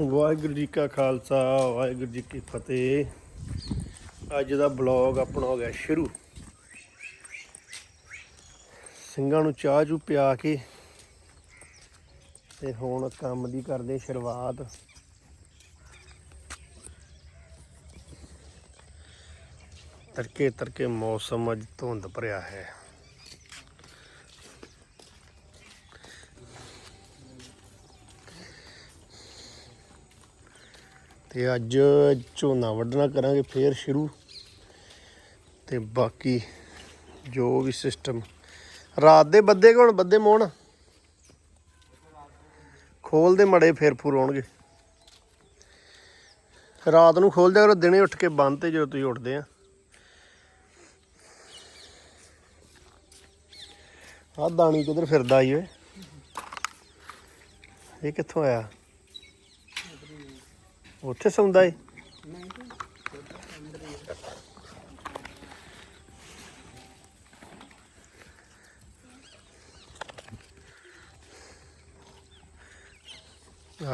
ਵਾਹਿਗੁਰੂ ਜੀ ਕਾ ਖਾਲਸਾ, ਵਾਹਿਗੁਰੂ ਜੀ ਕੀ ਫਤਿਹ। ਅੱਜ ਦਾ ਬਲੌਗ ਆਪਣਾ ਹੋ ਗਿਆ ਸ਼ੁਰੂ। ਸਿੰਘਾਂ ਨੂੰ ਚਾਹ ਚੂ ਪਿਆ ਕੇ ਤੇ ਹੁਣ ਕੰਮ ਦੀ ਕਰਦੇ ਸ਼ੁਰੂਆਤ। ਤੜਕੇ ਤੜਕੇ ਮੌਸਮ ਅੱਜ ਧੁੰਦ ਭਰਿਆ ਹੈ। ਤੇ ਅੱਜ ਝੋਨਾ ਵੱਢਣਾ ਕਰਾਂਗੇ ਫੇਰ ਸ਼ੁਰੂ। ਤੇ ਬਾਕੀ ਜੋ ਵੀ ਸਿਸਟਮ ਰਾਤ ਦੇ ਬੱਦੇ ਕੋਣ? ਬੱਦੇ ਮੋਣ ਖੋਲ ਦੇ ਮੜੇ ਫੇਰ ਫੁਰ ਆਉਣਗੇ। ਰਾਤ ਨੂੰ ਖੋਲਦੇ ਕਰੋ, ਦਿਨੇ ਉੱਠ ਕੇ ਬੰਦ ਤੇ ਜਦੋਂ ਤੁਸੀਂ ਉੱਠਦੇ ਆ। ਆਹ ਦਾਣੀ ਕਿੱਧਰ ਫਿਰਦਾ ਈ ਓਏ? ਇਹ ਕਿੱਥੋਂ ਆਇਆ? ਉੱਥੇ ਸੌਂਦਾ ਏ।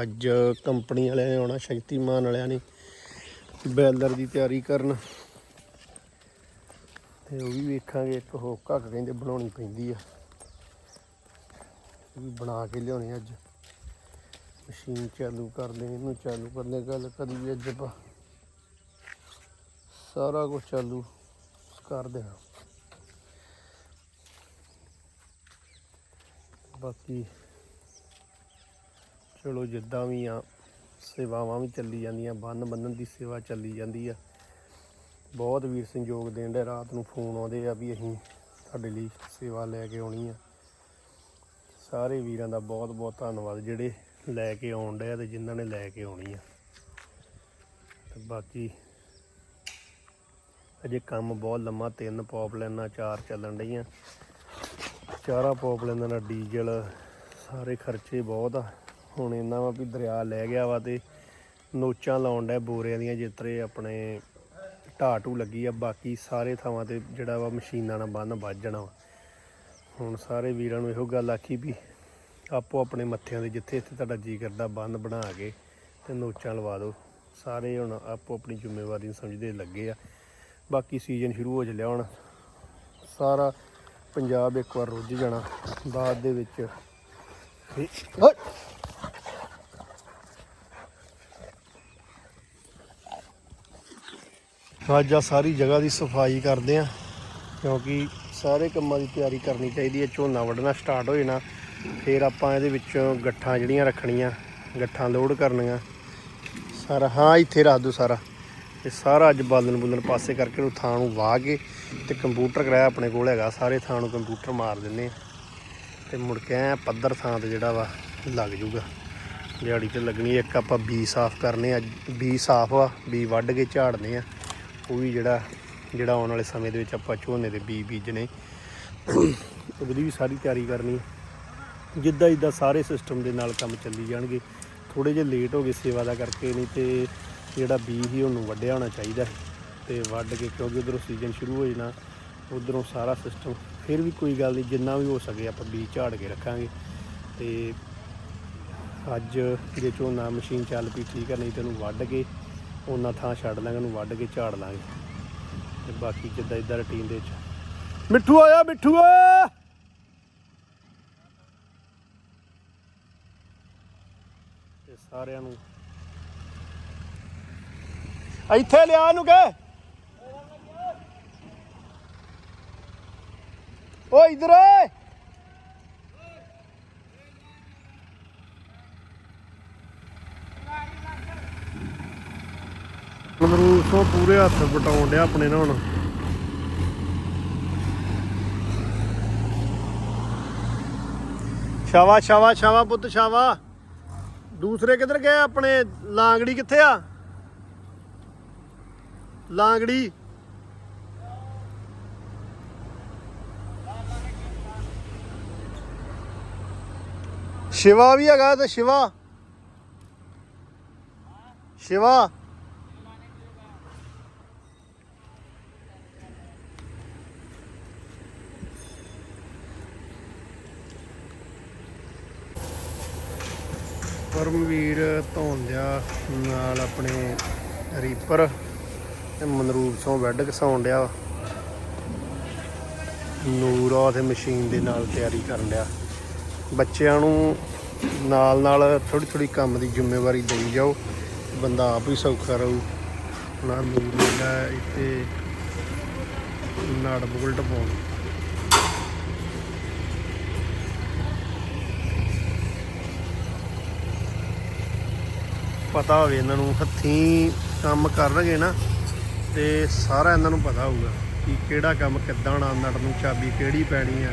ਅੱਜ ਕੰਪਨੀ ਵਾਲਿਆਂ ਨੇ ਆਉਣਾ, ਸ਼ਕਤੀਮਾਨ ਵਾਲਿਆਂ ਨੇ ਬੈਲਰ ਦੀ ਤਿਆਰੀ ਕਰਨ। ਤੇ ਉਹ ਵੀ ਵੇਖਾਂਗੇ, ਇੱਕ ਹੋ ਕਹਿੰਦੇ ਬਣਾਉਣੀ ਪੈਂਦੀ ਆ। ਵੀ ਬਣਾ ਕੇ ਲਿਆਉਣੀ ਅੱਜ। ਮਸ਼ੀਨ ਚਾਲੂ ਕਰਦੇ ਇਹਨੂੰ ਚਾਲੂ ਕਰਦੇ ਗੱਲ ਕਰੀਏ ਅੱਜ ਆਪਾਂ। ਸਾਰਾ ਕੁਝ ਚਾਲੂ ਕਰ ਦੇਣਾ। ਬਾਕੀ ਚਲੋ ਜਿੱਦਾਂ ਵੀ ਆ, ਸੇਵਾਵਾਂ ਵੀ ਚੱਲੀ ਜਾਂਦੀਆਂ, ਬੰਨ ਬੰਨਣ ਦੀ ਸੇਵਾ ਚੱਲੀ ਜਾਂਦੀ ਆ। ਬਹੁਤ ਵੀਰ ਸੰਯੋਗ ਦੇਣ ਦੇ ਰਾਤ ਨੂੰ ਫੋਨ ਆਉਂਦੇ ਆ ਵੀ ਅਸੀਂ ਤੁਹਾਡੇ ਲਈ ਸੇਵਾ ਲੈ ਕੇ ਆਉਣੀ ਆ। ਸਾਰੇ ਵੀਰਾਂ ਦਾ ਬਹੁਤ ਬਹੁਤ ਧੰਨਵਾਦ, ਜਿਹੜੇ ਲੈ ਕੇ ਆਉਣ ਡਿਆ ਆ ਤੇ ਜਿਨ੍ਹਾਂ ਨੇ ਲੈ ਕੇ ਆਉਣੀ ਆ। ਤੇ ਬਾਕੀ ਅਜੇ ਕੰਮ ਬਹੁਤ ਲੰਮਾ, ਤਿੰਨ ਪੌਪ ਲਾਈਨਾਂ ਚਾਰ ਚੱਲਣ ਡਈਆਂ। ਚਾਰਾਂ ਪੌਪ ਲਾਈਨਾਂ ਦਾ ਡੀਜ਼ਲ ਸਾਰੇ ਖਰਚੇ ਬਹੁਤ ਆ। ਹੁਣ ਇਹਨਾਂ ਵਾ ਵੀ ਦਰਿਆ ਲੈ ਗਿਆ ਵਾ ਤੇ ਨੋਚਾਂ ਲਾਉਣ ਡਿਆ ਬੋਰਿਆਂ ਦੀਆਂ ਜਿੱਤਰੇ ਆਪਣੇ ਢਾਟੂ ਲੱਗੀ ਆ। ਬਾਕੀ ਸਾਰੇ ਥਾਵਾਂ ਤੇ ਜਿਹੜਾ ਵਾ ਮਸ਼ੀਨਾਂ ਨਾਲ ਬੰਨ ਵੱਜ ਵਾ। ਹੁਣ ਸਾਰੇ ਵੀਰਾਂ ਨੂੰ ਇਹੋ ਗੱਲ ਆਖੀ ਵੀ ਆਪੋ ਆਪਣੇ ਮੱਥਿਆਂ ਦੇ ਜਿੱਥੇ ਇੱਥੇ ਤੁਹਾਡਾ ਜੀ ਕਰਦਾ ਬੰਨ ਬਣਾ ਕੇ ਤੇ ਨੋਚਾਂ ਲਵਾ ਦਿਓ। ਸਾਰੇ ਹੁਣ ਆਪੋ ਆਪਣੀ ਜ਼ਿੰਮੇਵਾਰੀ ਨੂੰ ਸਮਝਦੇ ਲੱਗੇ ਆ। ਬਾਕੀ ਸੀਜ਼ਨ ਸ਼ੁਰੂ ਹੋ ਚੱਲਿਆ ਹੁਣ। ਸਾਰਾ ਪੰਜਾਬ ਇੱਕ ਵਾਰ ਰੁੱਝ ਜਾਣਾ। ਬਾਅਦ ਦੇ ਵਿੱਚ ਅੱਜ ਆ ਸਾਰੀ ਜਗ੍ਹਾ ਦੀ ਸਫ਼ਾਈ ਕਰਦੇ ਆ। ਕਿਉਂਕਿ ਸਾਰੇ ਕੰਮਾਂ ਦੀ ਤਿਆਰੀ ਕਰਨੀ ਚਾਹੀਦੀ ਹੈ ਝੋਨਾ ਵੱਢਣਾ ਸਟਾਰਟ ਹੋ ਜਾਣਾ। ਫਿਰ ਆਪਾਂ ਇਹਦੇ ਵਿੱਚੋਂ ਗੱਠਾਂ ਜਿਹੜੀਆਂ ਰੱਖਣੀਆਂ, ਗੱਠਾਂ ਲੋਡ ਕਰਨੀਆਂ। ਸਾਰਾ, ਹਾਂ, ਇੱਥੇ ਰੱਖ ਦਿਓ ਸਾਰਾ। ਇਹ ਸਾਰਾ ਅੱਜ ਬਾਲਣ ਬੁਲਣ ਪਾਸੇ ਕਰਕੇ ਉਹ ਥਾਂ ਨੂੰ ਵਾਹ ਕੇ ਤੇ ਕੰਪਿਊਟਰ ਕਰਾਇਆ ਆਪਣੇ ਕੋਲ ਹੈਗਾ। ਸਾਰੇ ਥਾਂ ਨੂੰ ਕੰਪਿਊਟਰ ਮਾਰ ਦਿੰਨੇ ਆ। ਤੇ ਮੁੜ ਕੇ ਐਂ ਪੱਧਰ ਥਾਂ ਤੇ ਜਿਹੜਾ ਵਾ ਲੱਗ ਜੂਗਾ। ਦਿਹਾੜੀ ਤੇ ਲੱਗਣੀ ਇੱਕ ਆਪਾਂ ਬੀ ਸਾਫ਼ ਕਰਨੇ ਅੱਜ ਬੀ ਸਾਫ਼ ਆ ਬੀ ਵੱਢ ਕੇ ਝਾੜਨੇ ਆ। ਉਹ ਵੀ ਜਿਹੜਾ ਜਿਹੜਾ ਆਉਣ ਵਾਲੇ ਸਮੇਂ ਦੇ ਵਿੱਚ ਆਪਾਂ ਝੋਨੇ ਦੇ ਬੀ ਬੀਜਣੇ। ਉਹਦੀ ਵੀ ਸਾਰੀ ਤਿਆਰੀ ਕਰਨੀ ਹੈ। ਜਿੱਦਾਂ ਜਿੱਦਾਂ ਸਾਰੇ ਸਿਸਟਮ ਦੇ ਨਾਲ ਕੰਮ ਚੱਲੀ ਜਾਣਗੇ ਥੋੜੇ ਜਿਹਾ ਲੇਟ ਹੋ ਗਏ ਸੇਵਾ ਦਾ ਕਰਕੇ ਨਹੀਂ ਤੇ ਜਿਹੜਾ ਬੀ ਸੀ ਉਹਨੂੰ ਵੱਢਿਆ ਹੋਣਾ ਚਾਹੀਦਾ ਸੀ ਤੇ ਵੱਢ ਕੇ ਕਿਉਂਕਿ ਉਧਰੋਂ ਸੀਜ਼ਨ ਸ਼ੁਰੂ ਹੋ ਜਾਣਾ, ਉਧਰੋਂ ਸਾਰਾ ਸਿਸਟਮ ਫਿਰ ਵੀ ਕੋਈ ਗੱਲ ਨਹੀਂ, ਜਿੰਨਾ ਵੀ ਹੋ ਸਕੇ ਆਪਾਂ ਬੀ ਝਾੜ ਕੇ ਰੱਖਾਂਗੇ ਤੇ ਅੱਜ ਜੇ ਝੋਨਾ ਮਸ਼ੀਨ ਚੱਲ ਪਈ ਠੀਕ ਹੈ ਨਹੀਂ ਤੇ ਉਹਨੂੰ ਵੱਢ ਕੇ ਉਹਨਾਂ ਥਾਂ ਛੱਡ ਲਾਂਗੇ, ਉਹਨੂੰ ਵੱਢ ਕੇ ਝਾੜ ਲਾਂਗੇ ਤੇ ਬਾਕੀ ਜਿੱਦਾਂ ਇਦਾਂ ਰੁਟੀਨ ਦੇ ਵਿੱਚ ਮਿੱਠੂ ਆਇਆ, ਮਿੱਠੂ ਆ ਤੇ ਸਾਰਿਆਂ ਨੂੰ। ਇੱਥੇ ਲਿਆ ਨੂੰ ਕਹ ਓ ਇਧਰ ਓਏ। ਮਨਰੂਸੋਂ ਪੂਰੇ ਹੱਥ ਵਟਾਉਣ ਡਿਆ ਆਪਣੇ ਨਾਲ ਹੁਣ। ਸ਼ਾਵਾ ਸ਼ਾਵਾ ਸ਼ਾਵਾ ਪੁੱਤ ਸ਼ਾਵਾ। ਦੂਸਰੇ ਕਿੱਧਰ ਗਏ ਆਪਣੇ? ਲਾਂਗੜੀ ਕਿੱਥੇ ਆ? ਲਾਂਗੜੀ। ਸ਼ਿਵਾ ਵੀ ਹੈਗਾ ਤੇ ਸ਼ਿਵਾ। ਸ਼ਿਵਾ। ਪਰਮਵੀਰ ਧੌਂਦਿਆ ਨਾਲ ਆਪਣੇ ਰੀਪਰ ਤੇ ਮਨਰੂਪ ਤੋਂ ਬੈੱਡ ਘਸਾਉਣ ਡਿਆ। ਨੂਰ ਆ ਤੇ ਮਸ਼ੀਨ ਦੇ ਨਾਲ ਤਿਆਰੀ ਕਰਨ ਡਿਆ। ਬੱਚਿਆਂ ਨੂੰ ਨਾਲ ਨਾਲ ਥੋੜੀ ਥੋੜੀ ਕੰਮ ਦੀ ਜ਼ਿੰਮੇਵਾਰੀ ਦੇਈ ਜਾਓ। ਬੰਦਾ ਆਪ ਹੀ ਸੌਖਾ ਰਹੂ। ਨਾ ਨੂਰ ਲੱਗਾ ਇੱਥੇ ਨਾੜ ਬੁਲਟ ਪਾਉਣ। ਪਤਾ ਹੋਵੇ ਇਹਨਾਂ ਨੂੰ, ਹੱਥੀਂ ਕੰਮ ਕਰਨਗੇ ਨਾ, ਤੇ ਸਾਰਾ ਇਹਨਾਂ ਨੂੰ ਪਤਾ ਹੋਊਗਾ ਕਿ ਕਿਹੜਾ ਕੰਮ ਕਿੱਦਾਂ ਹੋਣਾ ਨਟ ਨੂੰ ਚਾਬੀ ਕਿਹੜੀ ਪੈਣੀ ਆ।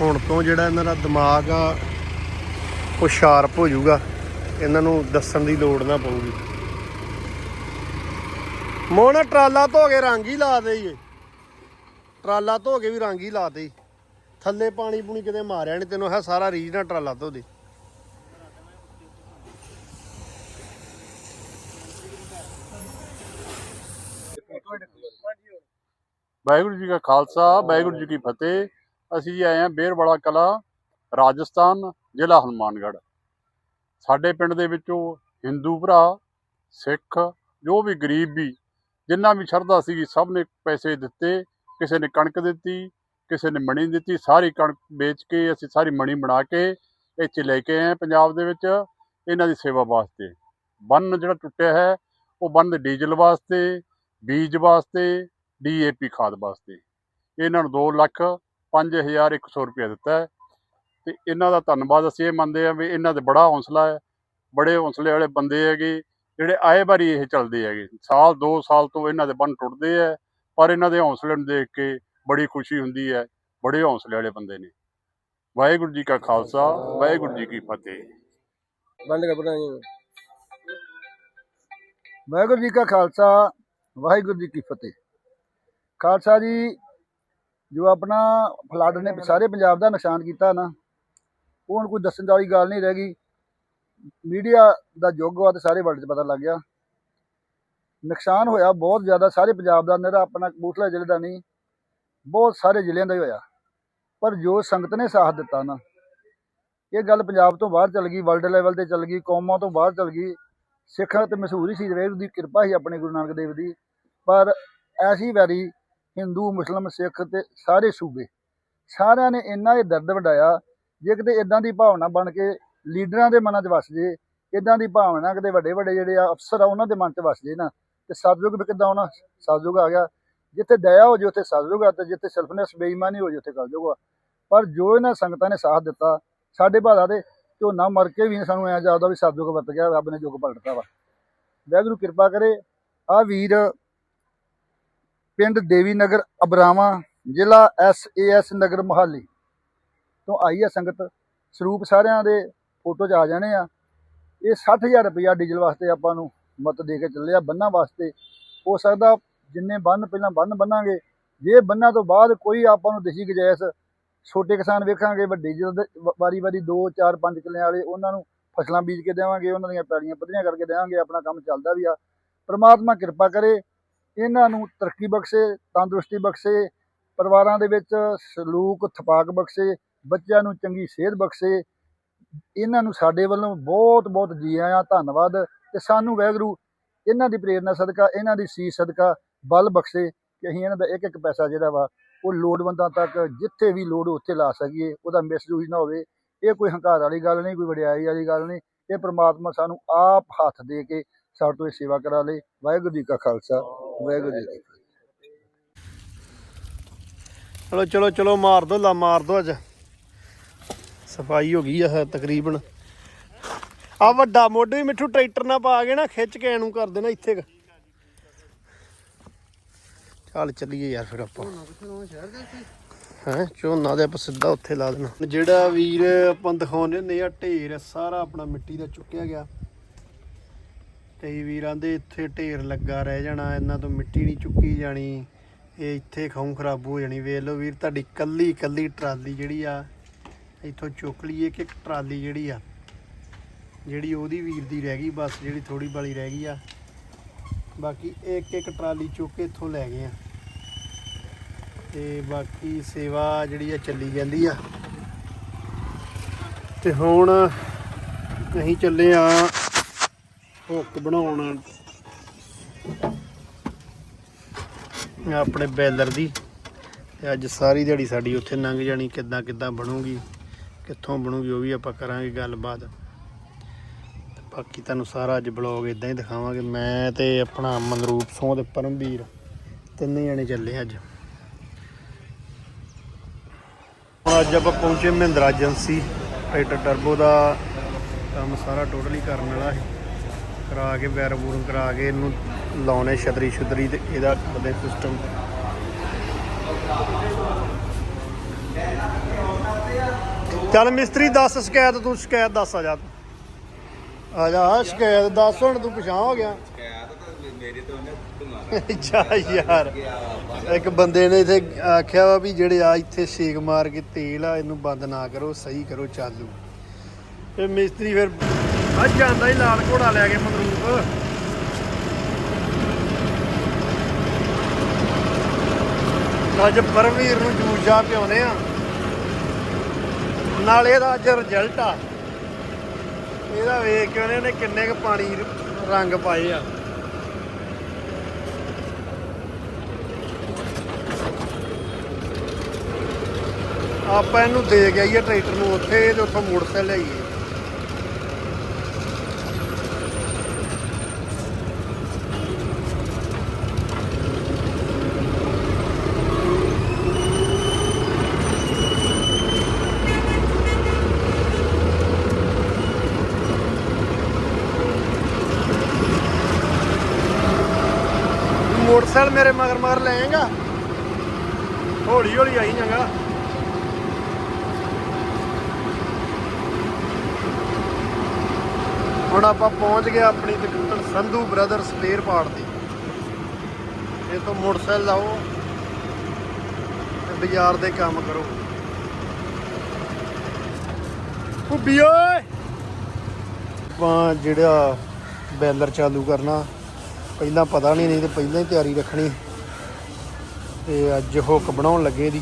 ਹੁਣ ਤੋਂ ਜਿਹੜਾ ਇਹਨਾਂ ਦਾ ਦਿਮਾਗ ਆ, ਉਹ ਸ਼ਾਰਪ ਹੋ ਜਾਊਗਾ। ਇਹਨਾਂ ਨੂੰ ਦੱਸਣ ਦੀ ਲੋੜ ਨਾ ਪਊਗੀ। ਮੋਨਾ ਟਰਾਲਾ ਧੋ ਕੇ ਰੰਗ ਹੀ ਲਾ ਦੇਈਏ ਟਰਾਲਾ ਧੋ ਕੇ ਵੀ ਰੰਗ ਹੀ ਲਾ ਦੇ। ਥੱਲੇ ਪਾਣੀ ਪੂਣੀ ਕਿਤੇ ਮਾਰਿਆ ਨਹੀਂ ਤੈਨੂੰ ਹੈ ਸਾਰਾ ਰੀਜ ਨਾਲ ਟਰਾਲਾ ਧੋ ਦੇ। ਵਾਹਿਗੁਰੂ ਜੀ ਕਾ ਖਾਲਸਾ, ਵਾਹਿਗੁਰੂ ਜੀ ਕੀ ਫਤਿਹ। ਅਸੀਂ ਜੀ ਆਏ ਹਾਂ ਬੇਰਵਾਲਾ ਕਲਾ, ਰਾਜਸਥਾਨ, ਜ਼ਿਲ੍ਹਾ ਹਨੂਮਾਨਗੜ੍ਹ। ਸਾਡੇ ਪਿੰਡ ਦੇ ਵਿੱਚੋਂ ਹਿੰਦੂ ਭਰਾ, ਸਿੱਖ, ਜੋ ਵੀ ਗਰੀਬ ਵੀ, ਜਿੰਨਾ ਵੀ ਸ਼ਰਧਾ ਸੀਗੀ, ਸਭ ਨੇ ਪੈਸੇ ਦਿੱਤੇ, ਕਿਸੇ ਨੇ ਕਣਕ ਦਿੱਤੀ, ਕਿਸੇ ਨੇ ਮਣੀ ਦਿੱਤੀ, ਸਾਰੀ ਕਣਕ ਵੇਚ ਕੇ, ਅਸੀਂ ਸਾਰੀ ਮਣੀ ਬਣਾ ਕੇ ਇੱਥੇ ਲੈ ਕੇ ਆਏ ਹਾਂ ਪੰਜਾਬ ਦੇ ਵਿੱਚ, ਇਹਨਾਂ ਦੀ ਸੇਵਾ ਵਾਸਤੇ। ਬੰਨ ਜਿਹੜਾ ਟੁੱਟਿਆ ਹੈ, ਉਹ ਬੰਨ ਡੀਜ਼ਲ ਵਾਸਤੇ, ਬੀਜ ਵਾਸਤੇ ਡੀਏਪੀ ਖਾਦ ਵਾਸਤੇ। ਇਹਨਾਂ ਨੂੰ 2 ਲੱਖ 5100 ਰੁਪਏ ਦਿੱਤਾ ਹੈ। ਤੇ ਇਹਨਾਂ ਦਾ ਧੰਨਵਾਦ ਅਸੀਂ ਇਹ ਮੰਨਦੇ ਹਾਂ ਵੀ ਇਹਨਾਂ ਦੇ ਬੜਾ ਹੌਸਲਾ ਹੈ। ਬੜੇ ਹੌਸਲੇ ਵਾਲੇ ਬੰਦੇ ਹੈਗੇ, ਜਿਹੜੇ ਆਏ ਵਾਰੀ ਇਹ ਚੱਲਦੇ ਹੈਗੇ। ਸਾਲ 2 ਸਾਲ ਤੋਂ ਇਹਨਾਂ ਦੇ ਬੰਨ ਟੁੱਟਦੇ ਆ ਪਰ ਇਹਨਾਂ ਦੇ ਹੌਸਲੇ ਨੂੰ ਦੇਖ ਕੇ ਬੜੀ ਖੁਸ਼ੀ ਹੁੰਦੀ ਹੈ। ਬੜੇ ਹੌਸਲੇ ਵਾਲੇ ਬੰਦੇ ਨੇ। ਵਾਹਿਗੁਰੂ ਜੀ ਕਾ ਖਾਲਸਾ, ਵਾਹਿਗੁਰੂ ਜੀ ਕੀ ਫਤਿਹ। ਬੰਦ ਕਰ ਬਣਾਈ ਵਾਹਿਗੁਰੂ ਜੀ ਕਾ ਖਾਲਸਾ, ਵਾਹਿਗੁਰੂ ਜੀ ਕੀ ਫਤਿਹ। ਖਾਲਸਾ ਜੀ ਜੋ ਆਪਣਾ ਫਲੱਡ ਨੇ ਸਾਰੇ ਪੰਜਾਬ ਦਾ ਨੁਕਸਾਨ ਕੀਤਾ ਨਾ ਉਹ ਹੁਣ ਕੋਈ ਦੱਸਣ ਵਾਲੀ ਗੱਲ ਨਹੀਂ ਰਹਿ ਗਈ। ਮੀਡੀਆ ਦਾ ਯੁੱਗ ਵਾ ਤੇ ਸਾਰੇ ਵਰਲਡ 'ਚ ਪਤਾ ਲੱਗ ਗਿਆ। ਨੁਕਸਾਨ ਹੋਇਆ ਬਹੁਤ ਜ਼ਿਆਦਾ ਸਾਰੇ ਪੰਜਾਬ ਦਾ ਨਿਹਰਾ ਆਪਣਾ ਕਪੂਰਥਲਾ ਜ਼ਿਲ੍ਹੇ ਦਾ ਨਹੀਂ ਬਹੁਤ ਸਾਰੇ ਜ਼ਿਲ੍ਹਿਆਂ ਦਾ ਹੀ ਹੋਇਆ। ਪਰ ਜੋ ਸੰਗਤ ਨੇ ਸਾਥ ਦਿੱਤਾ ਨਾ ਇਹ ਗੱਲ ਪੰਜਾਬ ਤੋਂ ਬਾਹਰ ਚਲ ਗਈ ਵਰਲਡ ਲੈਵਲ ਤੇ ਚਲ ਗਈ ਕੌਮਾਂ ਤੋਂ ਬਾਹਰ ਚਲ ਗਈ। ਸਿੱਖਾਂ ਤੇ ਮਸ਼ਹੂਰ ਹੀ ਸੀ ਵਾਹਿਗੁਰੂ ਦੀ ਕਿਰਪਾ ਸੀ ਆਪਣੇ ਗੁਰੂ ਨਾਨਕ ਦੇਵ ਦੀ। ਪਰ ਐਸੀ ਵਾਰੀ ਹਿੰਦੂ, ਮੁਸਲਮ, ਸਿੱਖ ਤੇ ਸਾਰੇ ਸੂਬੇ। ਸਾਰਿਆਂ ਨੇ ਇੰਨਾ ਇਹ ਦਰਦ ਵਡਾਇਆ, ਜੇ ਕਿਤੇ ਇਦਾਂ ਦੀ ਭਾਵਨਾ ਬਣ ਕੇ ਲੀਡਰਾਂ ਦੇ ਮਨਾਂ 'ਚ ਵਸ ਜੇ ਇਦਾਂ ਦੀ ਭਾਵਨਾ ਕਿਤੇ ਵੱਡੇ ਵੱਡੇ ਜਿਹੜੇ ਆ ਅਫਸਰ ਆ, ਉਹਨਾਂ ਦੇ ਮਨ 'ਚ ਵਸ ਜੇ ਨਾ, ਤੇ ਸਤਜੁਗ ਵੀ ਕਿੱਦਾਂ ਆਉਣਾ? ਸਤਜੁਗ ਆ ਗਿਆ। ਜਿੱਥੇ ਦਇਆ ਹੋ ਜੇ, ਉੱਥੇ ਸਤਜੁਗ ਆ, ਤੇ ਜਿੱਥੇ ਸੈਲਫਨੈਸ, ਬੇਈਮਾਨੀ ਹੋ ਜੇ, ਉੱਥੇ ਕਲਯੁਗ ਆ। ਪਰ ਜੋ ਇਹਨਾਂ ਸੰਗਤਾਂ ਨੇ ਸਾਥ ਦਿੱਤਾ, ਸਾਡੇ ਭਾਦਾ ਦੇ ਝੋਨਾ ਮਰ ਕੇ ਵੀ ਸਾਨੂੰ ਐਂ ਜਾਪਦਾ ਵੀ ਸਤਜੁਗ ਵਰਤ ਗਿਆ, ਰੱਬ ਨੇ ਜੁਗ ਪਲਟਤਾ ਵਾ। ਵਾਹਿਗੁਰੂ ਕਿਰਪਾ ਕਰੇ ਆ ਵੀਰ ਪਿੰਡ ਦੇਵੀ ਨਗਰ ਅਬਰਾਵਾਂ ਜ਼ਿਲ੍ਹਾ S A S Nagar Mohali ਤੋਂ ਆਈ ਆ ਸੰਗਤ। ਸਰੂਪ ਸਾਰਿਆਂ ਦੇ ਫੋਟੋ 'ਚ ਆ ਜਾਣੇ ਆ। ਇਹ 60000 ਰੁਪਇਆ ਡੀਜ਼ਲ ਵਾਸਤੇ ਆਪਾਂ ਨੂੰ ਮਤ ਦੇ ਕੇ ਚੱਲੇ ਆ ਬੰਨਾਂ ਵਾਸਤੇ। ਹੋ ਸਕਦਾ ਜਿੰਨੇ ਬੰਨ ਪਹਿਲਾਂ ਬੰਨ ਬੰਨਾਂਗੇ। ਜੇ ਬੰਨਾਂ ਤੋਂ ਬਾਅਦ ਕੋਈ ਆਪਾਂ ਨੂੰ ਦਿਸੀ ਗੁੰਜਾਇਸ਼ ਛੋਟੇ ਕਿਸਾਨ ਵੇਖਾਂਗੇ, ਵੱਡੇ ਜਦੋਂ ਵਾਰੀ ਵਾਰੀ 2 4 5 ਕਿੱਲਿਆਂ ਵਾਲੇ ਉਹਨਾਂ ਨੂੰ ਫਸਲਾਂ ਬੀਜ ਕੇ ਦੇਵਾਂਗੇ, ਉਹਨਾਂ ਦੀਆਂ ਪੈੜੀਆਂ ਪੱਧਰੀਆਂ ਕਰਕੇ ਦੇਵਾਂਗੇ, ਆਪਣਾ ਕੰਮ ਚੱਲਦਾ ਵੀ ਆ। ਪ੍ਰਮਾਤਮਾ ਕਿਰਪਾ ਕਰੇ ਇਹਨਾਂ ਨੂੰ ਤਰੱਕੀ ਬਖਸ਼ੇ, ਤੰਦਰੁਸਤੀ ਬਖਸ਼ੇ, ਪਰਿਵਾਰਾਂ ਦੇ ਵਿੱਚ ਸਲੂਕ, ਥਪਾਕ ਬਖਸ਼ੇ, ਬੱਚਿਆਂ ਨੂੰ ਚੰਗੀ ਸਿਹਤ ਬਖਸ਼ੇ, ਇਹਨਾਂ ਨੂੰ ਸਾਡੇ ਵੱਲੋਂ ਬਹੁਤ ਬਹੁਤ ਜੀ ਆਇਆਂ ਧੰਨਵਾਦ ਤੇ ਸਾਨੂੰ ਵਾਹਿਗੁਰੂ ਇਹਨਾਂ ਦੀ ਪ੍ਰੇਰਨਾ ਸਦਕਾ, ਇਹਨਾਂ ਦੀ ਸੀਸ ਸਦਕਾ ਬਲ ਬਖਸ਼ੇ ਕਿ ਅਸੀਂ ਇਹਨਾਂ ਦਾ ਇੱਕ ਇੱਕ ਪੈਸਾ ਜਿਹੜਾ ਵਾ, ਉਹ ਲੋੜਵੰਦਾਂ ਤੱਕ ਜਿੱਥੇ ਵੀ ਲੋੜ ਉੱਥੇ ਲਾ ਸਕੀਏ, ਉਹਦਾ ਮਿਸਯੂਜ਼ ਨਾ ਹੋਵੇ। ਇਹ ਕੋਈ ਹੰਕਾਰ ਵਾਲੀ ਗੱਲ ਨਹੀਂ, ਕੋਈ ਵਡਿਆਈ ਵਾਲੀ ਗੱਲ ਨਹੀਂ, ਇਹ ਪ੍ਰਮਾਤਮਾ ਸਾਨੂੰ ਆਪ ਹੱਥ ਦੇ ਕੇ ਸਾਡੇ ਤੋਂ ਇਹ ਸੇਵਾ ਕਰਾ ਲੇ। ਵਾਹਿਗੁਰੂ ਜੀ ਕਾ ਖਾਲਸਾ। ਵਾਹਿਗੁਰੂ ਜੀ ਕੀ ਫਤਿਹ ਚਲੋ ਚਲੋ ਚਲੋ ਮਾਰ ਦੋ ਲਾ ਮਾਰ ਦੋ ਅੱਜ। ਸਫ਼ਾਈ ਹੋ ਗਈ ਆ ਤਕਰੀਬਨ। ਆ ਵੱਡਾ ਮੋਢੇ ਵੀ ਮਿੱਠੂ ਟਰੈਕਟਰ ਨਾਲ ਪਾ ਕੇ ਨਾ ਖਿੱਚ ਕੇ ਇਹਨੂੰ ਕਰ ਦੇਣਾ ਇੱਥੇ। ਚੱਲ ਚੱਲੀਏ ਯਾਰ ਫਿਰ ਆਪਾਂ। ਹੈ ਝੋਨਾ ਦੇ ਆਪਾਂ ਸਿੱਧਾ ਉੱਥੇ ਲਾ ਦੇਣਾ। ਜਿਹੜਾ ਵੀਰ ਆਪਾਂ ਦਿਖਾਉਂਦੇ ਹੁੰਦੇ ਆ ਢੇਰ ਸਾਰਾ ਆਪਣਾ ਮਿੱਟੀ ਦਾ ਚੁੱਕਿਆ ਗਿਆ। ਕਈ ਵੀਰਾਂ ਦੇ ਇੱਥੇ ਢੇਰ ਲੱਗਾ ਰਹਿ ਜਾਣਾ, ਇਹਨਾਂ ਤੋਂ ਮਿੱਟੀ ਨਹੀਂ ਚੁੱਕੀ ਜਾਣੀ, ਇਹ ਇੱਥੇ ਖਾਉਂ ਖਰਾਬ ਹੋ ਜਾਣੀ। ਵੇਖ ਲਓ ਵੀਰ, ਤੁਹਾਡੀ ਕੱਲੀ ਕੱਲੀ ਟਰਾਲੀ ਜਿਹੜੀ ਆ, ਇੱਥੋਂ ਚੁੱਕ ਲਈ ਇੱਕ ਇੱਕ ਟਰਾਲੀ ਜਿਹੜੀ ਆ, ਜਿਹੜੀ ਉਹਦੀ ਵੀਰ ਦੀ ਰਹਿ ਗਈ, ਬਸ ਜਿਹੜੀ ਥੋੜੀ ਬਾਲੀ ਰਹਿ ਗਈ ਆ। ਬਾਕੀ ਇੱਕ ਇੱਕ ਟਰਾਲੀ ਚੁੱਕ ਕੇ ਇੱਥੋਂ ਲੈ ਗਏ ਆ। ਤੇ ਬਾਕੀ ਸੇਵਾ ਜਿਹੜੀ ਆ ਚੱਲੀ ਜਾਂਦੀ ਆ। ਤੇ ਹੁਣ ਅਸੀਂ ਚੱਲੇ ਆ ਹੁੱਕ ਬਣਾਉਣਾ। ਆਪਣੇ ਬੈਲਰ ਦੀ। ਤੇ ਅੱਜ ਸਾਰੀ ਦਿਹਾੜੀ ਸਾਡੀ ਉੱਥੇ ਲੰਘ ਜਾਣੀ, ਕਿੱਦਾਂ ਕਿੱਦਾਂ ਬਣੂਗੀ, ਕਿੱਥੋਂ ਬਣੂਗੀ, ਉਹ ਵੀ ਆਪਾਂ ਕਰਾਂਗੇ ਗੱਲਬਾਤ। ਬਾਕੀ ਤੁਹਾਨੂੰ ਸਾਰਾ ਅੱਜ ਬਲੌਗ ਇਦਾਂ ਹੀ ਦਿਖਾਵਾਂਗੇ। ਮੈਂ ਤੇ ਆਪਣਾ ਮਨਰੂਪ ਸੋਹ ਤੇ ਪਰਮਵੀਰ, ਤਿੰਨੇ ਜਣੇ ਚੱਲੇ ਅੱਜ। ਅੱਜ ਆਪਾਂ ਪਹੁੰਚੇ ਮਹਿੰਦਰਾ ਏਜੰਸੀ, ਟਰੈਕਟਰ ਟਰਬੋ ਦਾ। ਕੰਮ ਸਾਰਾ ਟੋਟਲੀ ਕਰਨ ਵਾਲਾ ਹੈ ਕਰਾ ਕੇ ਵੈਰ ਵੂਰ ਕਰਾ ਕੇ ਇਹਨੂੰ ਲਾਉਣੇ ਛਤਰੀ ਛੁਤਰੀ ਤੇ ਇਹਦਾ ਬਦੇ ਸਿਸਟਮ ਚੱਲ ਮਿਸਤਰੀ ਦੱਸ, ਸ਼ਿਕਾਇਤ ਤੂੰ, ਸ਼ਿਕਾਇਤ ਦੱਸ ਆ ਜਾ ਆ ਜਾ, ਸ਼ਿਕਾਇਤ ਦੱਸ, ਹੁਣ ਤੂੰ ਪਛਾਣ ਹੋ ਗਿਆ। ਅੱਛਾ ਯਾਰ, ਇੱਕ ਬੰਦੇ ਨੇ ਇੱਥੇ ਆਖਿਆ ਵਾ ਵੀ ਜਿਹੜੇ ਆ ਇੱਥੇ ਛੇਕ ਮਾਰ ਕੇ ਤੇਲ ਆ, ਇਹਨੂੰ ਬੰਦ ਨਾ ਕਰੋ, ਸਹੀ ਕਰੋ, ਚਾਲੂ। ਤੇ ਮਿਸਤਰੀ ਫਿਰ ਅੱਜ ਜਾਂਦਾ ਹੀ ਲਾਲ ਘੋੜਾ ਲੈ ਕੇ ਮਨਰੂਪ ਅੱਜ ਪਰਮਵੀਰ ਨੂੰ ਜੂਜਾ ਪਿਉਨੇ ਆ। ਨਾਲ ਇਹਦਾ ਅੱਜ ਰਿਜ਼ਲਟ ਆ। ਇਹਦਾ ਵੇਖ ਕੇ ਉਹਨੇ ਨੇ ਕਿੰਨੇ ਕੁ ਪਾਣੀ ਰੰਗ ਪਾਏ ਆ। ਆਪਾਂ ਇਹਨੂੰ ਦੇ ਕੇ ਆਈਏ ਟਰੈਕਟਰ ਨੂੰ, ਉੱਥੇ ਤੇ ਉੱਥੋਂ ਮੋਟਰਸਾਈਕਲ ਲਿਆਈਏ ਮੋਟਰਸਾਈਕਲ ਮੇਰੇ ਮਗਰ ਮਗਰ ਲੈਂਗਾ ਹੌਲੀ ਹੌਲੀ ਆਈ ਜਾਂਗਾ ਹੁਣ ਆਪਾਂ ਪਹੁੰਚ ਗਏ ਆਪਣੀ ਦੁਕਾਨ ਸੰਧੂ ਬ੍ਰਦਰ ਸਪੇਅਰ ਪਾਰਟ ਦੀ ਇਹ ਤੋਂ ਮੋਟਰਸਾਈਕਲ ਲਾਓ ਤੇ ਬਾਜ਼ਾਰ ਦੇ ਕੰਮ ਕਰੋ। ਭੁੱਬੀ ਓਏ! ਆਪਾਂ ਜਿਹੜਾ ਬੈਲਰ ਚਾਲੂ ਕਰਨਾ ਪਹਿਲਾਂ ਪਤਾ ਨਹੀਂ ਨਹੀਂ ਤੇ ਪਹਿਲਾਂ ਹੀ ਤਿਆਰੀ ਰੱਖਣੀ। ਤੇ ਅੱਜ ਹੁੱਕ ਬਣਾਉਣ ਲੱਗੇ ਦੀ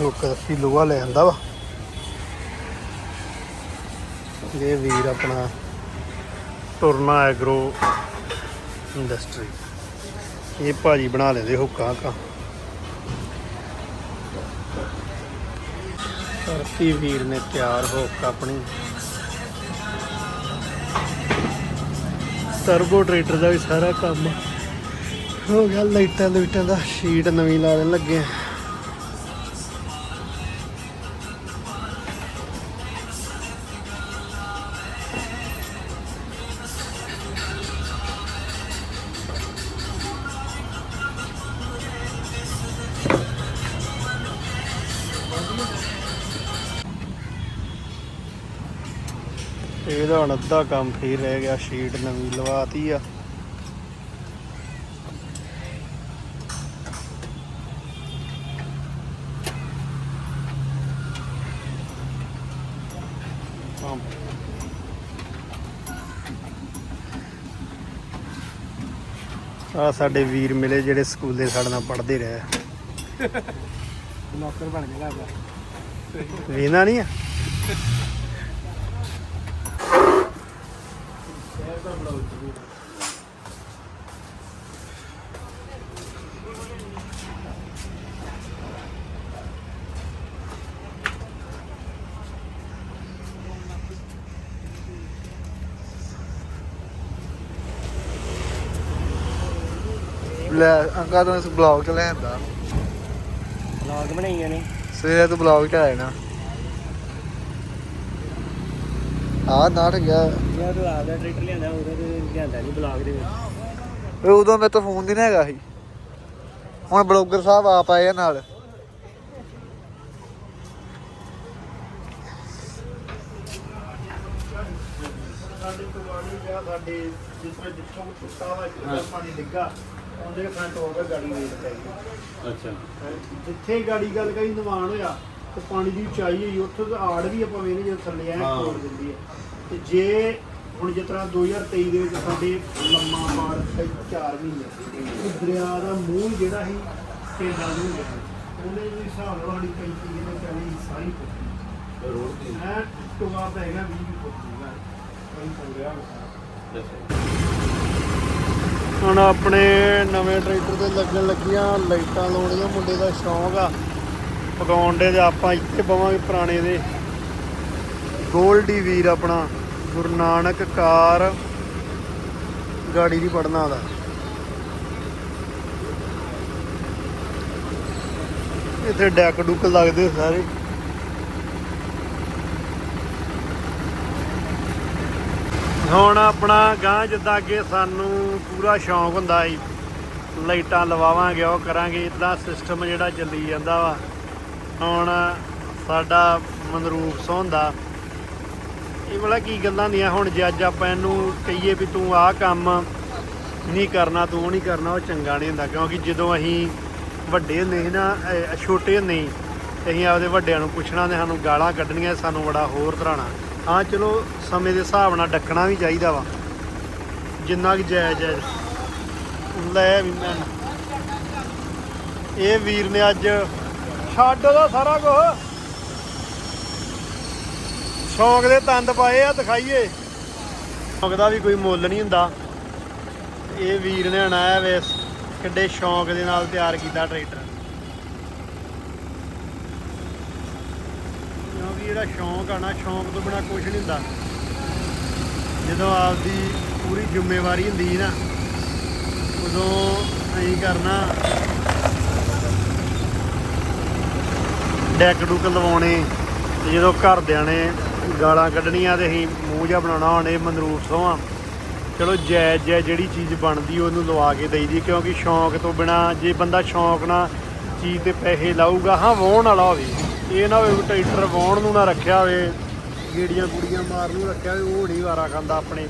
ਹੁੱਕ ਅਸੀਂ ਲੋਹਾ ਲੈ ਆਂਦਾ ਵਾ। ਇਹ ਵੀਰ ਆਪਣਾ ਟੁਰਨਾ ਐਗਰੋ ਇੰਡਸਟਰੀ ਇਹ ਭਾਜੀ ਬਣਾ ਲੈਂਦੇ ਹੁੱਕਾਂ ਕਾ ਧਰਤੀ ਵੀਰ ਨੇ ਤਿਆਰ ਹੁੱਕ ਆਪਣੀ ਟਰਬੋ ਟਰੈਕਟਰ ਦਾ ਵੀ ਸਾਰਾ ਕੰਮ ਹੋ ਗਿਆ। ਲਾਈਟਾਂ ਲੂਟਾਂ ਦਾ ਸ਼ੀਟ ਨਵੀਂ ਲਾ ਦੇਣ ਲੱਗੇ। ਆ ਅੱਧਾ ਕੰਮ ਫੇਰ ਰਹਿ ਗਿਆ ਸ਼ੀਟ ਨਵੀਂ ਲਵਾਤੀ ਆ। ਆ ਸਾਡੇ ਵੀਰ ਮਿਲੇ ਜਿਹੜੇ ਸਕੂਲੇ ਸਾਡੇ ਨਾਲ ਪੜ੍ਹਦੇ ਰਹੇ ਨੌਕਰ ਬਣ ਗਿਆ ਲੱਗਦਾ ਵੇਨਾ ਨਹੀਂ ਆ? ਲੈ ਅੰਕਾ ਤੋਂ ਇਸ ਬਲੌਗ ਚ ਲੈਂਦਾ ਵਲੌਗ ਬਣਾਈਆਂ ਨੇ। ਸਵੇਰੇ ਤੂੰ ਬਲੌਗ ਚ ਆਇਆ ਨਾ ਆ ਨਾਟ ਗਿਆ ਯਾਰ ਤੂੰ ਆਪਦਾ ਟਰੈਕਟਰ ਲਿਆਂਦਾ ਉਹਦਾ ਤੇ ਲਿਆਂਦਾ ਨਹੀਂ ਵਲੌਗ ਦੇ ਵਿੱਚ। ਓਏ ਉਦੋਂ ਮੇਰੇ ਤੋਂ ਫੋਨ ਨਹੀਂ ਨਾ ਹੈਗਾ ਸੀ। ਹੁਣ ਬਲੌਗਰ ਸਾਹਿਬ ਆਪ ਆਏ ਆ ਨਾਲ। ਸਾਡੇ ਕੁਵਾੜੀ ਗਿਆ ਸਾਡੇ ਜਿਸ ਵਿੱਚ ਜਿੱਥੋਂ ਟੁੱਟਾ ਵਾ ਇੱਕ ਪਾਣੀ ਡਿੱਗਾ ਉਹਦੇ ਫਰੰਟ ਹੋ ਗਿਆ ਗਾੜੀ ਵੇਚ ਗਈ। ਅੱਛਾ। ਜਿੱਥੇ ਗਾੜੀ ਗੱਲ ਕਰੀ ਨਿਵਾਨ ਹੋਇਆ ਤੇ ਪਾਣੀ ਦੀ ਉਚਾਈ ਹੋਈ ਉੱਥੇ ਤਾਂ ਆੜ ਵੀ ਆਪਾਂ ਵੇਨੇ ਜਦੋਂ ਥੱਲੇ ਆਏ ਹਾਂ। ਕੋੜ ਦਿੰਦੀ ਹੈ। ਤੇ ਜੇ ਹੁਣ ਜਿਸ ਤਰ੍ਹਾਂ 2023 ਦੇ ਵਿੱਚ ਸਾਡੇ ਲੰਮਾ ਸੀ 4 ਮਹੀਨੇ ਇਹ ਦਰਿਆ ਦਾ ਮੂੰਹ ਜਿਹੜਾ ਸੀ ਪਿੰਡਾਂ ਨੂੰ ਗਿਆ ਉਹਨੇ ਵੀ ਹਿਸਾਬ ਨਾਲ ਸਾਡੀ 35 ਕਿਲੋ ਚਾਲੀ ਸਾਰੀ ਪੁੱਟੀ। ਰੋਡ ਦੀ ਐ ਟੁਆ ਪੈ ਗਿਆ 20 ਫੁੱਟ ਦਾ ਕੋਈ ਪੰਗਿਆ ਹੁਣ ਆਪਣੇ ਨਵੇਂ ਟਰੈਕਟਰ ਤੇ ਲੱਗਣ ਲੱਗੀਆਂ ਲਾਈਟਾਂ ਲਾਉਣੀਆਂ ਮੁੰਡੇ ਦਾ ਸ਼ੌਂਕ ਆ। ਪਕਾਉਣ ਦੇ ਆਪਾਂ ਇੱਥੇ ਪਵਾਂਗੇ ਪੁਰਾਣੇ ਦੇ। ਗੋਲਡੀ ਵੀਰ ਆਪਣਾ। ਗੁਰੂ ਨਾਨਕ ਕਾਰ ਗਾੜੀ ਦੀ ਪੜਨਾ ਦਾ। ਇੱਥੇ ਡੈਕ ਡੁੱਕ ਲੱਗਦੇ ਸਾਰੇ। ਹੁਣ ਆਪਣਾ ਗਾਂ ਜਿੱਦਾਂ ਅੱਗੇ ਸਾਨੂੰ ਪੂਰਾ ਸ਼ੌਂਕ ਹੁੰਦਾ ਸੀ, ਲਾਈਟਾਂ ਲਵਾਵਾਂਗੇ, ਉਹ ਕਰਾਂਗੇ ਇਦਾਂ ਸਿਸਟਮ ਜਿਹੜਾ ਚੱਲੀ ਜਾਂਦਾ ਵਾ। ਹੁਣ ਸਾਡਾ ਮਨਰੂਪ ਸੋਹੰਦਾ ਇਹ ਵਾਲਾ ਕੀ ਗੱਲਾਂ ਦੀਆਂ ਹੁਣ ਜੇ ਅੱਜ ਆਪਾਂ ਇਹਨੂੰ ਕਹੀਏ ਵੀ ਤੂੰ ਆਹ ਕੰਮ ਨਹੀਂ ਕਰਨਾ, ਤੂੰ ਉਹ ਨਹੀਂ ਕਰਨਾ, ਉਹ ਚੰਗਾ ਨਹੀਂ ਹੁੰਦਾ, ਕਿਉਂਕਿ ਜਦੋਂ ਅਸੀਂ ਵੱਡੇ ਹੁੰਦੇ ਸੀ ਨਾ ਛੋਟੇ ਹੁੰਦੇ ਸੀ ਅਸੀਂ ਆਪਦੇ ਵੱਡਿਆਂ ਨੂੰ ਪੁੱਛਣਾ ਤੇ ਸਾਨੂੰ ਗਾਲਾਂ ਕੱਢਣੀਆਂ, ਸਾਨੂੰ ਬੜਾ ਹੋਰ ਤਰ੍ਹਾਣਾ ਹਾਂ, ਚਲੋ, ਸਮੇਂ ਦੇ ਹਿਸਾਬ ਨਾਲ ਡੱਕਣਾ ਵੀ ਚਾਹੀਦਾ ਵਾ। ਜਿੰਨਾ ਕਿ ਜਾਇਜ਼ ਹੈ। ਲੈ ਵੀ ਮੈਂ ਇਹ ਵੀਰ ਨੇ ਅੱਜ ਛੱਡ ਦਾ ਸਾਰਾ ਕੁਝ ਸ਼ੌਂਕ ਦੇ ਤੰਦ ਪਾਏ ਆ, ਦਿਖਾਈਏ। ਸ਼ੌਂਕ ਦਾ ਵੀ ਕੋਈ ਮੁੱਲ ਨਹੀਂ ਹੁੰਦਾ। ਇਹ ਵੀਰ ਨੇ ਹਣਾਇਆ ਵੇ ਕਿੱਡੇ ਸ਼ੌਂਕ ਦੇ ਨਾਲ ਤਿਆਰ ਕੀਤਾ ਟਰੈਕਟਰ। ਕਿਉਂਕਿ ਜਿਹੜਾ ਸ਼ੌਂਕ ਆ ਨਾ, ਸ਼ੌਂਕ ਤੋਂ ਬਿਨਾ ਕੁਝ ਨਹੀਂ ਹੁੰਦਾ। ਜਦੋਂ ਆਪਦੀ ਪੂਰੀ ਜ਼ਿੰਮੇਵਾਰੀ ਹੁੰਦੀ ਨਾ, ਉਦੋਂ ਅਸੀਂ ਕਰਨਾ। ਡੈਕ ਡੁੱਕ ਲਵਾਉਣੇ, ਤੇ ਜਦੋਂ ਘਰਦਿਆਂ ਨੇ ਗਾਲਾਂ ਕੱਢਣੀਆਂ ਤੇ ਅਸੀਂ ਮੂੰਹ ਜਿਹਾ ਬਣਾਉਣਾ ਹੁਣ ਇਹ ਮਨਰੂਪ ਸੋਹਾਂ। ਚਲੋ ਜਾਇਜ਼ ਜਾਇਜ਼ ਜਿਹੜੀ ਚੀਜ਼ ਬਣਦੀ ਉਹਨੂੰ ਲਵਾ ਕੇ ਦਈਦੀ ਕਿਉਂਕਿ ਸ਼ੌਂਕ ਤੋਂ ਬਿਨਾ ਜੇ ਬੰਦਾ ਸ਼ੌਂਕ ਨਾਲ ਚੀਜ਼ ਤੇ ਪੈਸੇ ਲਾਊਗਾ, ਹਾਂ ਵਾਹੁਣ ਵਾਲਾ ਹੋਵੇ। ਇਹ ਨਾ ਹੋਵੇ ਵੀ ਟਰੈਕਟਰ ਵਾਹੁਣ ਨੂੰ ਨਾ ਰੱਖਿਆ ਹੋਵੇ, ਗੇੜੀਆਂ ਗੁੜੀਆਂ ਮਾਰ ਨੂੰ ਰੱਖਿਆ ਹੋਵੇ, ਉਹ ਨਹੀਂ ਵਾਰਾ ਖਾਂਦਾ ਆਪਣੇ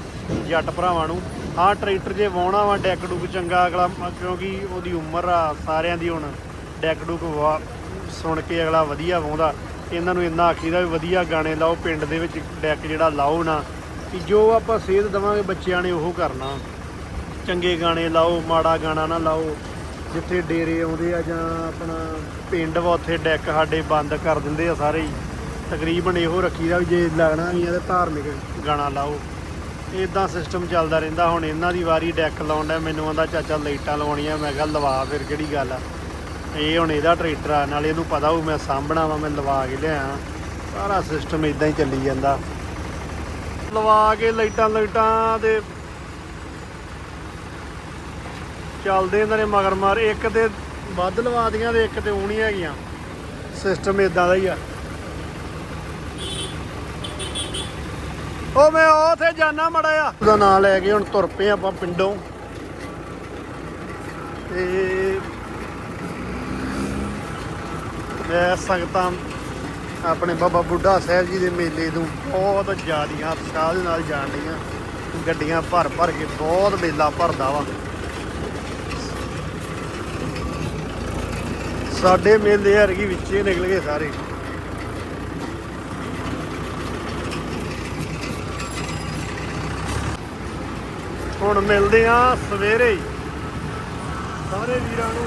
ਜੱਟ ਭਰਾਵਾਂ ਨੂੰ। ਹਾਂ, ਟਰੈਕਟਰ ਜੇ ਵਾਹੁਣਾ ਵਾ, ਡੈਕ ਡੁੱਕ ਚੰਗਾ, ਅਗਲਾ ਕਿਉਂਕਿ ਉਹਦੀ ਉਮਰ ਆ ਸਾਰਿਆਂ ਦੀ ਹੁਣ। ਡੈਕ ਡੁੱਕ ਵਾ- ਸੁਣ ਕੇ ਅਗਲਾ ਵਧੀਆ ਵਾਹੁੰਦਾ ਇਹਨਾਂ ਨੂੰ ਇੰਨਾ ਆਖੀਦਾ ਵੀ ਵਧੀਆ ਗਾਣੇ ਲਾਓ, ਪਿੰਡ ਦੇ ਵਿੱਚ ਡੈਕ ਜਿਹੜਾ ਲਾਓ ਨਾ ਕਿ ਜੋ ਆਪਾਂ ਸੇਧ ਦਵਾਂਗੇ ਬੱਚਿਆਂ ਨੇ ਉਹ ਕਰਨਾ। ਚੰਗੇ ਗਾਣੇ ਲਾਓ, ਮਾੜਾ ਗਾਣਾ ਨਾ ਲਾਓ, ਜਿੱਥੇ ਡੇਰੇ ਆਉਂਦੇ ਆ ਜਾਂ ਆਪਣਾ ਪਿੰਡ ਵਾ, ਉੱਥੇ ਡੈਕ ਸਾਡੇ ਬੰਦ ਕਰ ਦਿੰਦੇ ਆ ਸਾਰੇ ਹੀ। ਤਕਰੀਬਨ ਇਹੋ ਰੱਖੀਦਾ ਵੀ ਜੇ ਲੱਗਣਾ ਵੀ ਆ ਤਾਂ ਧਾਰਮਿਕ ਗਾਣਾ ਲਾਓ। ਇਦਾਂ ਸਿਸਟਮ ਚੱਲਦਾ ਰਹਿੰਦਾ। ਹੁਣ ਇਹਨਾਂ ਦੀ ਵਾਰੀ ਡੈਕ ਲਾਉਣ ਦਾ, ਮੈਨੂੰ ਆਂਦਾ ਚਾਚਾ ਲਾਈਟਾਂ ਲਵਾਉਣੀਆਂ ਮੈਂ ਕਿਹਾ ਲਵਾ ਫਿਰ ਕਿਹੜੀ ਗੱਲ ਆ। ਇਹ ਹੁਣ ਇਹਦਾ ਟਰੈਕਟਰ ਆ, ਨਾਲੇ ਇਹਨੂੰ ਪਤਾ ਹੋਊ ਮੈਂ ਸਾਂਭਣਾ ਵਾ, ਮੈਂ ਲਵਾ ਕੇ ਲਿਆ ਸਾਰਾ ਸਿਸਟਮ ਇਦਾਂ ਹੀ ਚੱਲੀ ਜਾਂਦਾ। ਲਵਾ ਕੇ ਲਾਈਟਾਂ ਲਾਈਟਾਂ ਦੇ ਚੱਲਦੇ ਇਹਨਾਂ ਨੇ ਮਗਰ ਮਾਰ ਇੱਕ ਤੇ ਵੱਧ ਲਵਾ ਦੀਆਂ ਤੇ ਇੱਕ ਤੇ ਉਹ ਨਹੀਂ ਹੈਗੀਆਂ। ਸਿਸਟਮ ਇਦਾਂ ਦਾ ਹੀ ਆ। ਉਹ ਮੈਂ ਉਥੇ ਜਾਣਾ ਮੜਾ ਆ ਉਹਦਾ ਨਾਂ ਲੈ ਕੇ ਹੁਣ ਤੁਰ ਪਏ ਆਪਾਂ ਪਿੰਡੋਂ। ਤੇ ਮੈਂ ਸੰਗਤਾਂ ਆਪਣੇ ਬਾਬਾ ਬੁੱਢਾ ਸਾਹਿਬ ਜੀ ਦੇ ਮੇਲੇ ਤੋਂ ਬਹੁਤ ਜ਼ਿਆਦੀਆਂ ਉਤਸ਼ਾਹ ਦੇ ਨਾਲ ਜਾਣ ਰਹੀਆਂ ਗੱਡੀਆਂ ਭਰ ਭਰ ਕੇ ਬਹੁਤ ਮੇਲਾ ਭਰਦਾ ਵਾ। ਸਾਡੇ ਮੇਲੇ ਹਰਗੀ ਵਿੱਚੇ ਨਿਕਲ ਗਏ ਸਾਰੇ। ਹੁਣ ਮਿਲਦੇ ਆ ਸਵੇਰੇ। ਸਾਰੇ ਵੀਰਾਂ ਨੂੰ